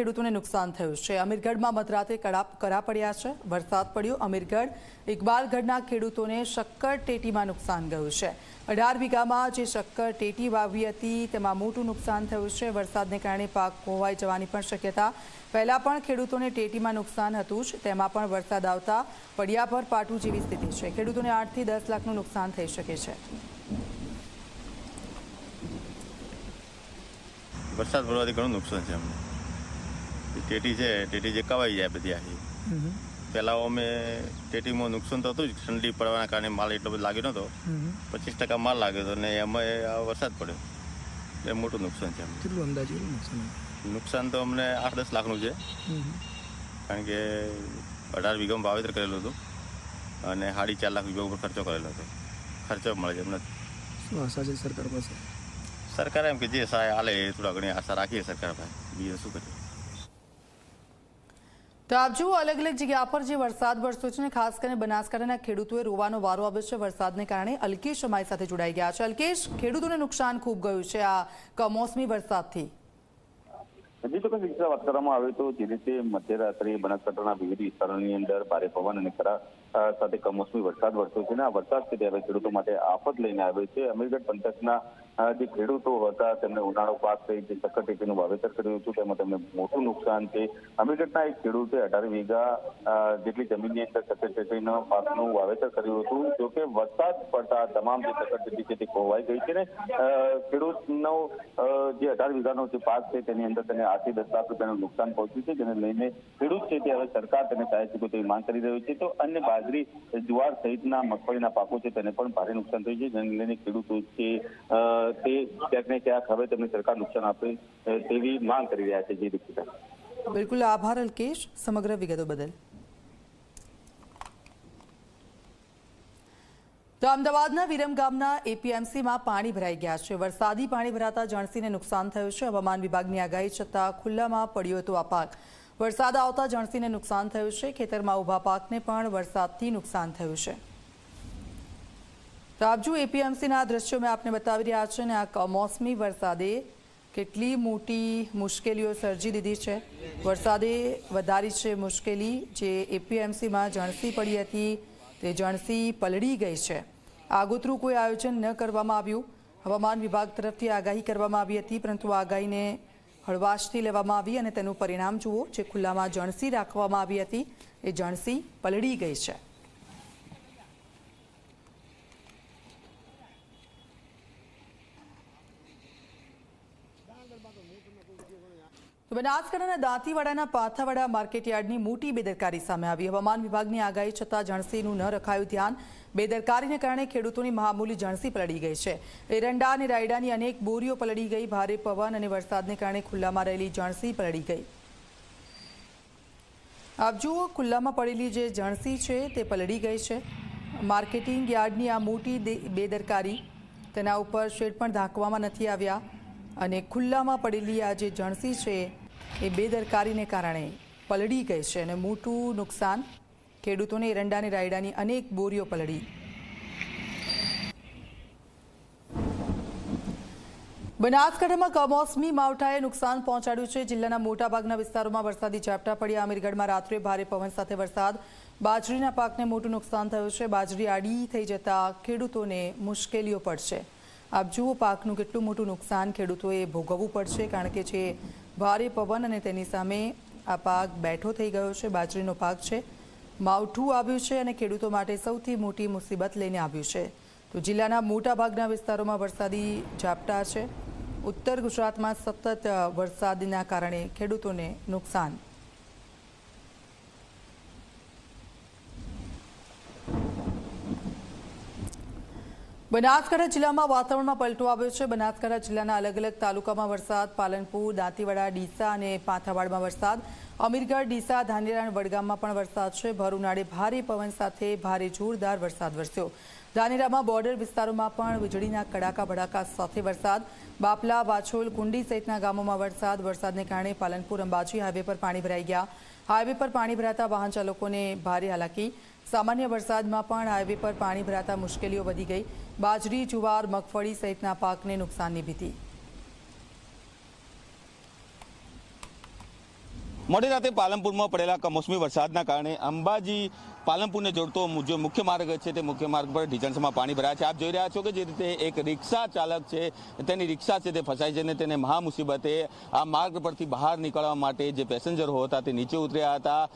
ખેડૂતોને નુકસાન થયું છે. અમીરગઢમાં મધરાતે કરા પડ્યા છે. વરસાદ પડ્યો. અમીરગઢ, ઇકબાલગઢના ખેડૂતોને શક્કર ટેટીમાં નુકસાન ગયું છે. અઢાર વીઘામાં જે શક્કર ટેટી વાવી હતી, તેમાં મોટું નુકસાન થયું છે. વરસાદને કારણે પાક ખોવાઈ જવાની પણ શક્યતા. પહેલાં પણ ખેડૂતોને ટેટીમાં નુકસાન હતું જ. તેમાં પણ વરસાદ આવતા પડિયા પર પાટું જેવી સ્થિતિ છે. ખેડૂતોને આઠથી દસ લાખનું નુકસાન થઈ શકે છે. વરસાદ પડવાથી ઘણું નુકસાન છે અમને. ટેટી છે ટેટી જે કવાઈ જાય બધી આખી. પહેલાં અમે ટેટીમાં નુકસાન તો હતું જ ઠંડી પડવાના કારણે માલ એટલો બધો લાગ્યો નહોતો. પચીસ ટકા માલ લાગ્યો હતો ને એમાં આ વરસાદ પડ્યો. એ મોટું નુકસાન છે કેટલું અંદાજે નુકસાન નુકસાન તો અમને આઠ દસ લાખનું છે. કારણ કે અઢાર વીઘામાં વાવેતર કરેલું હતું અને સાડી ચાર લાખ વીઘા ઉપર ખર્ચો કરેલો હતો. ખર્ચો મળે છે અમને શું આશા છે સરકાર પાસે? સરકાર એમ કે જે સહાય હાલે એ થોડા ઘણી આશા રાખીએ સરકાર પાસે. બીજું શું કરીએ? તો આપ જુઓ, અલગ અલગ જગ્યા પર જે વરસાદ વરસ્યો છે ખાસ કરીને બનાસકાંઠાના ખેડૂતોએ રોવાનો વારો આવ્યો છે. વરસાદને કારણે અલ્કેશ અમારી સાથે જોડાઈ ગયા છે. અલ્કેશ, ખેડૂતોને નુકસાન ખૂબ ગયું છે આ કમોસમી વરસાદથી. હજી તો કઈ વાત કરવામાં આવે તો જે રીતે મધ્યરાત્રે બનાસકાંઠાના વિવિધ વિસ્તારોની અંદર ભારે પવન અને ખરા સાથે કમોસમી વરસાદ વરસ્યો છે અને આ વરસાદ છે ત્યારે ખેડૂતો માટે આફત લઈને આવ્યો છે. અમીરગઢ પંથકના જે ખેડૂતો હતા, તેમને ઉનાળો પાક થઈ, જે સખત ટેટીનું વાવેતર કર્યું હતું, તેમાં તેમને મોટું નુકસાન છે. અમીરગઢના એક ખેડૂતે અઢાર વીઘા જેટલી જમીનની અંદર સખત ટેટીના પાકનું વાવેતર કર્યું હતું. જોકે વરસાદ પડતા તમામ જે સખત ટેટી છે તે ખોવાઈ ગઈ છે ને ખેડૂતનો જે અઢાર વીઘાનો જે પાક છે તેની અંદર તેને આઠથી દસ લાખ રૂપિયાનું નુકસાન પહોંચ્યું છે, જેને લઈને ખેડૂત છે તે હવે સરકાર તેને સહાય ચૂકવે તેવી માંગ કરી રહ્યો છે. તો અન્ય બાજરી, જુવાર સહિતના મગફળીના પાકો છે તેને પણ ભારે નુકસાન થયું છે, જેને લઈને ખેડૂતો છે તે ક્યાંક ને ક્યાંક હવે તેમને સરકાર નુકસાન આપે તેવી માંગ કરી રહ્યા છે જે દીક્ષિતા બિલકુલ આભાર અલ્કેશ, સમગ્ર વિગતો બદલ. તો અમદાવાદના વિરમ ગામના એપીએમસીમાં પાણી ભરાઈ ગયા છે. વરસાદી પાણી ભરાતા જણસીને નુકસાન થયું છે. હવામાન વિભાગની આગાહી છતાં ખુલ્લામાં પડ્યો હતો આ પાક. વરસાદ આવતા જણસીને નુકસાન થયું છે. ખેતરમાં ઊભા પાકને પણ વરસાદથી નુકસાન થયું છે. તો આપજુ એપીએમસીના દ્રશ્યો મેં આપને બતાવી રહ્યા છે અને આ કમોસમી વરસાદે કેટલી મોટી મુશ્કેલીઓ સર્જી દીધી છે. વરસાદે વધારી છે મુશ્કેલી જે એપીએમસીમાં જણસી પડી હતી, તે જણસી પલળી ગઈ છે. આગોતરું કોઈ આયોજન ન કરવામાં આવ્યું. હવામાન વિભાગ તરફથી આગાહી કરવામાં આવી હતી, પરંતુ આગાહીને હળવાશથી લેવામાં આવી અને તેનું પરિણામ જુઓ. જે ખુલ્લામાં જણસી રાખવામાં આવી હતી, એ જણસી પલળી ગઈ છે. તો બનાસકાંઠાના દાંતીવાડાના પાથાવાડા માર્કેટયાર્ડની મોટી બેદરકારી સામે આવી. હવામાન વિભાગની આગાહી છતાં જણસીનું ન રખાયું ધ્યાન. બેદરકારીને કારણે ખેડૂતોની મહામૂલી જણસી પલળી ગઈ છે. એરંડા અને રાયડાની અનેક બોરીઓ પલળી ગઈ. ભારે પવન અને વરસાદને કારણે ખુલ્લામાં રહેલી જણસી પલળી ગઈ. આપ જુઓ, ખુલ્લામાં પડેલી જે જણસી છે તે પલળી ગઈ છે. માર્કેટિંગ યાર્ડની આ મોટી બેદરકારી તેના ઉપર શેડ પણ ઢાંકવામાં નથી આવ્યા. અને ખુલ્લામાં પડેલી આ જે જણસી છે, એ બેદરકારીને કારણે પલળી ગઈ છે અને મોટું નુકસાન ખેડૂતોને એરંડાની રાયડાની અનેક બોરીઓ પલળી. બનાસકાંઠામાં કમોસમી માવઠાએ નુકસાન પહોંચાડ્યું છે. જિલ્લાના મોટાભાગના વિસ્તારોમાં વરસાદી ઝાપટા પડ્યા. અમીરગઢમાં રાત્રે ભારે પવન સાથે વરસાદ. બાજરીના પાકને મોટું નુકસાન થયું છે. બાજરી આડી થઈ જતા ખેડૂતોને મુશ્કેલીઓ પડશે. આપ જુઓ, પાકનું કેટલું મોટું નુકસાન ખેડૂતોએ ભોગવવું પડશે, કારણ કે જે ભારે પવન અને તેની સામે આ પાક બેઠો થઈ ગયો છે, બાજરીનો પાક છે. માવઠું આવ્યું છે અને ખેડૂતો માટે સૌથી મોટી મુસીબત લઈને આવ્યું છે. તો જિલ્લાના મોટાભાગના વિસ્તારોમાં વરસાદી ઝાપટા છે. ઉત્તર ગુજરાતમાં સતત વરસાદના કારણે ખેડૂતોને નુકસાન બનાસકાંઠા જિલ્લામાં વાતાવરણમાં પલટો આવ્યો છે. બનાસકાંઠા જિલ્લાના અલગ અલગ તાલુકામાં વરસાદ, પાલનપુર, દાંતીવાડા, ડીસા અને પાથાવાડમાં વરસાદ. અમીરગઢ, ડીસા, ધાનેરા વડગામમાં પણ વરસાદ છે. ભર ઉનાળે ભારે પવન સાથે ભારે જોરદાર વરસાદ વરસ્યો. ધાનેરામાં બોર્ડર વિસ્તારોમાં પણ વીજળીના કડાકા ભડાકા સાથે વરસાદ. બાપલા, વાછોલ, કુંડી સહિતના ગામોમાં વરસાદ. વરસાદને કારણે પાલનપુર અંબાજી હાઈવે પર પાણી ભરાઈ ગયા. હાઈવે પર પાણી ભરાતા વાહન ચાલકોને ભારે હાલાકી. સામાન્ય વરસાદમાં પણ હાઈવે પર પાણી ભરાતા મુશ્કેલીઓ વધી ગઈ. બાજરી, જુવાર, મગફળી સહિતના પાકને નુકસાનની ભીતિ. મોડી રાતે પાલનપુરમાં પડેલા કમોસમી વરસાદના કારણે અંબાજી પાલનપુરને જોડતો જે મુખ્ય માર્ગ છે તે મુખ્ય માર્ગ પર ઢીચણસમાં પાણી ભરાયા છે. આપ જોઈ રહ્યા છો કે જે રીતે એક રિક્ષા ચાલક છે, તેની રિક્ષા છે તે ફસાઈ છે અને તેને મહા મુસીબતે આ માર્ગ પરથી બહાર નીકળવા માટે જે પેસેન્જરો હતા તે નીચે ઉતર્યા હતા.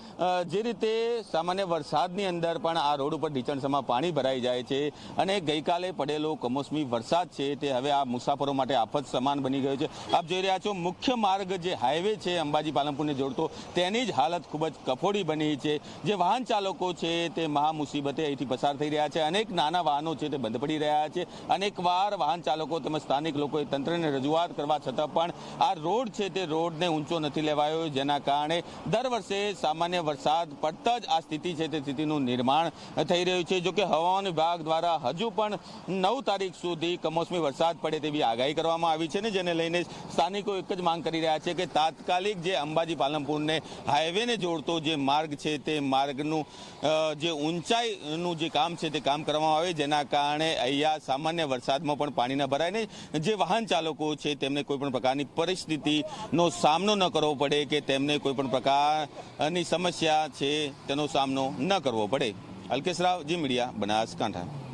જે રીતે સામાન્ય વરસાદની અંદર પણ આ રોડ ઉપર ઢીચણસમાં પાણી ભરાઈ જાય છે અને ગઈકાલે પડેલો કમોસમી વરસાદ છે તે હવે આ મુસાફરો માટે આફત સમાન બની ગયો છે. આપ જોઈ રહ્યા છો મુખ્ય માર્ગ જે હાઈવે છે અંબાજી પાલનપુરને જોડતો તેની જ હાલત ખૂબ જ કફોડી બની છે. જે વાહન ચાલકો છે તે મહા મુસીબતે અહીંથી પસાર થઈ રહ્યા છે. અનેક નાના વાહનો છે તે બંધ પડી રહ્યા છે. અનેકવાર વાહન ચાલકો તેમજ સ્થાનિક લોકોએ તંત્રને રજૂઆત કરવા છતાં પણ આ રોડ છે તે રોડને ઊંચો નથી લેવાયો. જેના કારણે દર વર્ષે સામાન્ય વરસાદ પડતા જ આ સ્થિતિ છે તે સ્થિતિનું નિર્માણ થઈ રહ્યું છે. જોકે હવામાન વિભાગ દ્વારા હજુ પણ નવ તારીખ સુધી કમોસમી વરસાદ પડે તેવી આગાહી કરવામાં આવી છે ને જેને લઈને સ્થાનિકો એક જ માંગ કરી રહ્યા છે કે તાત્કાલિક જે અંબાજી પાલનપુરને હાઈવેને જોડતો જે માર્ગ છે તે માર્ગનું જે ઊંચાઈનું જે કામ છે તે કામ કરવામાં આવે, જેના કારણે અહીંયા સામાન્ય વરસાદમાં પણ પાણી ન ભરાય જે વાહન ચાલકો છે તેમને કોઈપણ પ્રકારની પરિસ્થિતિનો સામનો ન કરવો પડે કે તેમને કોઈ પણ પ્રકારની સમસ્યા છે તેનો સામનો ન કરવો પડે. અલ્કેશ રાવ, જી મીડિયા બનાસકાંઠા